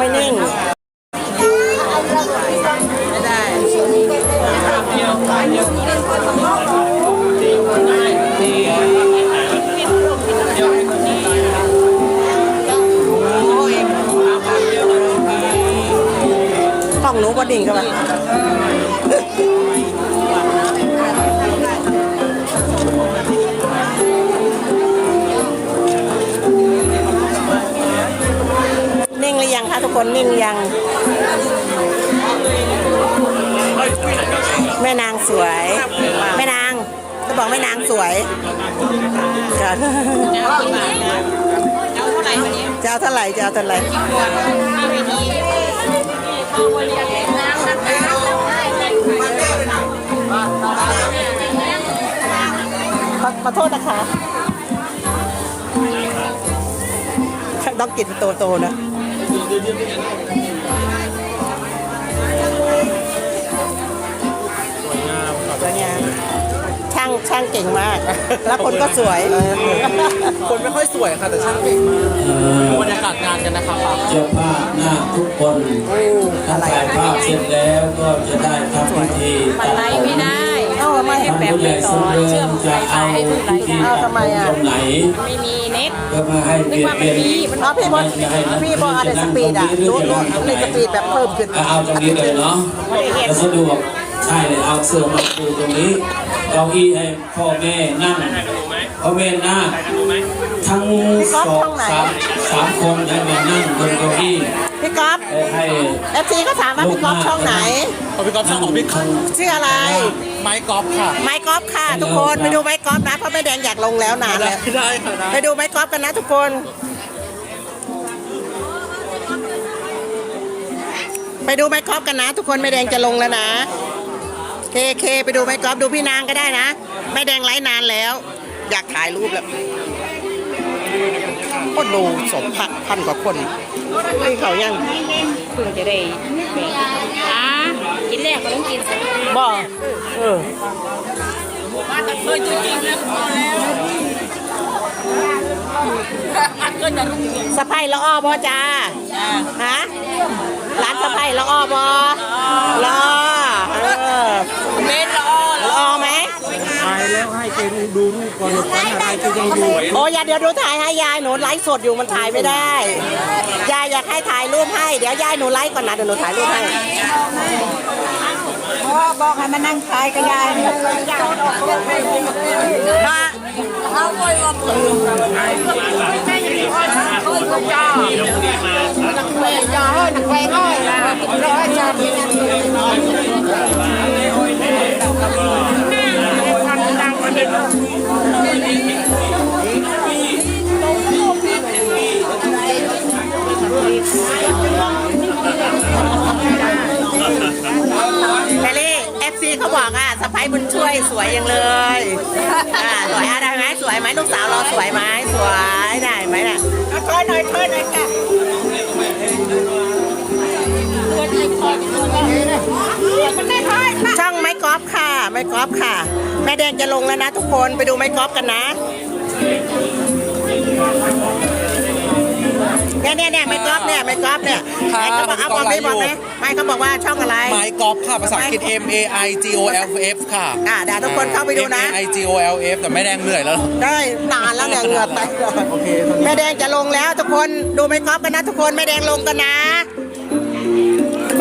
ไม่นิ่ง ไม่ได้ต้องหนูบดิ่งเข้ามา คนนิ่งยัง แม่นางสวย แม่นางจะบอกแม่นางสวยจะเอาเท่าไหร่วันนี้จะเอาเท่าไหร่จะเอาเท่าไหร่ห้าเวทีขอขอโทษนะคะต้องกินโตๆนะ สวยงามช่างช่างเก่งมาก แล้วคนก็สวย คนไม่ค่อยสวยค่ะแต่ช่างเก่งมากดูบรรยากาศงานกันนะครับเจ้าภาพหน้าทุกคนถ้าถ่ายภาพเสร็จแล้วก็จะได้ทำพิธีตัดผมเอ้าทำไมท่านผู้ใหญ่สมเดิมจะเอาพิธีเอาตัดทำไมผมอะตรงไหนไม่มีเน็ตก็มาให้เปลี่ยนเปลี่ยนอ๋อพี่บอลพี่บอลอะไรสปีดอะรู้รู้ในสปีดแบบเพิ่มขึ้นก็เอาตรงนี้เลยเนาะจะสะดวกใช่เลยเอาเสื้อมาปูตรงนี้เก้าอี้ให้พ่อแม่นั่งพ่อแม่นั่งทั้งสองสามสามคนให้มานั่งบนเก้าอี้พี่ก๊อฟให้เอฟซีก็ถามว่าพี่ก๊อฟช่องไหนเอาพี่ก๊อฟช่างของพี่ก๊อฟชื่ออะไรไม้ ก๊อฟค่ะ ไม้กอล์ฟค่ะ ทุกคนไปดูไม้กอล์ฟนะเพราะแม่แดงอยากลงแล้วนานได้แล้วได้ค่ะได้ไปดูไม้กอล์ฟกันนะทุกคนไปดูไม้กอล์ฟกันนะ ทุกคนแม่แดงจะลงแล้วนะเคเคไปดูไม้กอล์ฟดูพี่นางก็ได้นะแม่แดงไลฟ์นานแล้ว อยากถ่ายรูปแล้ว ก็ดูสมพันพันกว่าคนนี่เขายังเพิ่งจะได้แบ่งอ่ากินแรกก็ต้องกินบ่เออมาแต่เคยตัวจริงแล้วพอแล้วก็จะต้องกินสะพายละอ้อบอจ้าฮะร้านสะพายละอ้อบอละอ้อเอ แล้วให้แกดูรูปก่อนฝันอะไรก็ยังดูโอ้ยอย่าเดี๋ยวดูถ่ายให้ยายหนูไลฟ์สดอยู่มันถ่ายไม่ได้ ยายอยากให้ถ่ายรูปให้ เดี๋ยวยายหนูไลฟ์ก่อนนะเดี๋ยวหนูถ่ายรูปให้พ่อบอกให้มานั่งขายกับยายมาเอาไว้ว่าปืนแม่ยังมีอ้อยนะเคยกับยานักเวงยาเฮ้ยนักเวงอ้อยร้อยจา อกอะสะพ้ายบุญช่วยสวยยังเลยอ่าสวยอะได้ไหมสวยไหมลูกสาวเราสวยไหมสวยได้ไหมน่ะเอาช่วยหน่อยช่วยหน่อยค่ะช่องไม้กอล์ฟค่ะ ไม้กอล์ฟค่ะ แม่แดงจะลงแล้วนะทุกคนไปดูไม้กอล์ฟกันนะ เนี่ยเนี่ยเนี่ยไม้กอล์ฟเนี่ยไม้กอล์ฟเนี่ยไหนเขาบอกเอาบอกได้บอกไหมไม่เขาบอกว่าช่องอะไร ไม้ก๊อฟค่ะภาษาอังกฤษ M A I G O L F ค่ะอ่าเดี๋ยวทุกคนเข้าไปดูนะ M A I G O L F แต่ไม่แดงเหนื่อยแล้วได้นานแล้วเนี่ยเหงื่อแตกแม่แดงจะลงแล้วทุกคนดูไม้กอล์ฟกันนะ ทุกคนแม่แดงลงกันนะ